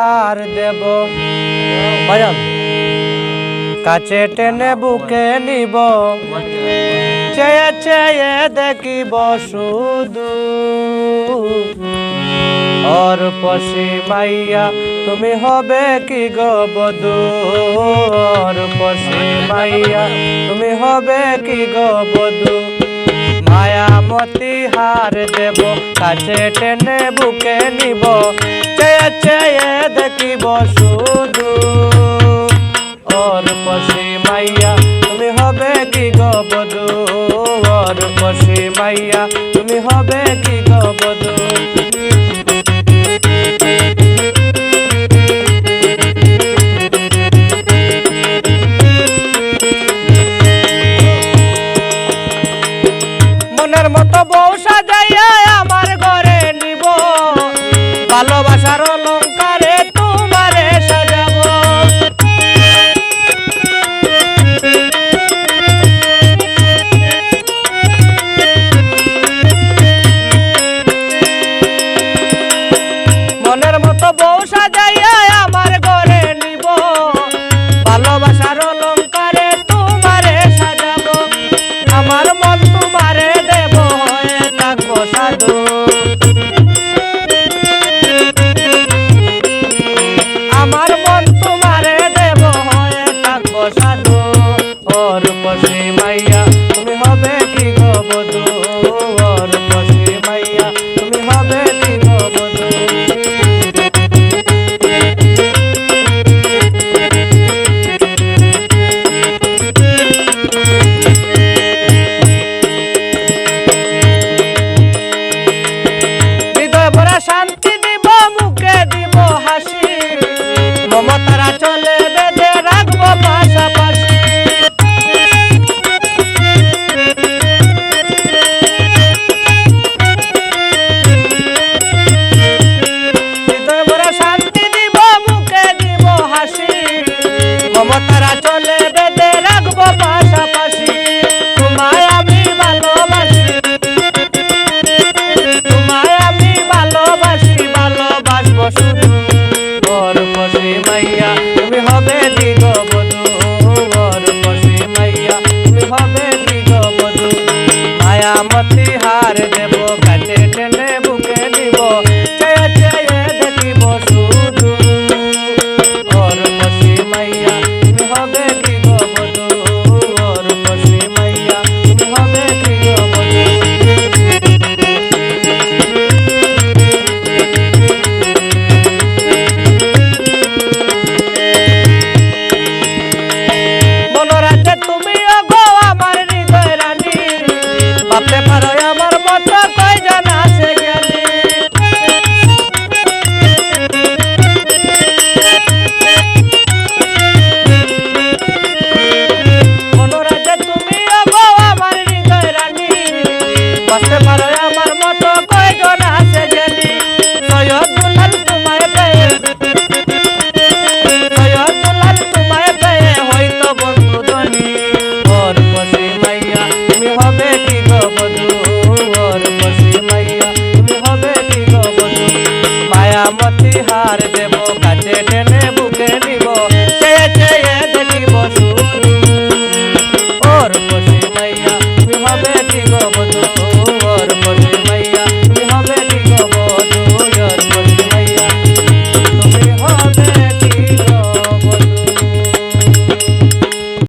ছাড় দেব। ভাইয়ান কাছে টেনে বুকে নিব। চেয়ে চেয়ে দেখিব শুধু। অর পশি মাইয়া তুমি হবে কি গো বধু? অর পশি মাইয়া তুমি হবে কি গো মিনমতি হার দেব, কাছে টেনে বুকে নিব। চেয়ে চেয়ে দেখিব শুধু। ওর পশি মাইয়া, তুমি হবে কি গবধূ ওর পশি মাইয়া, তুমি হবে কি বউ সাজাইয়া আমার ঘরে নিব। ভালোবাসার তোর পাশে মাইয়া নামতে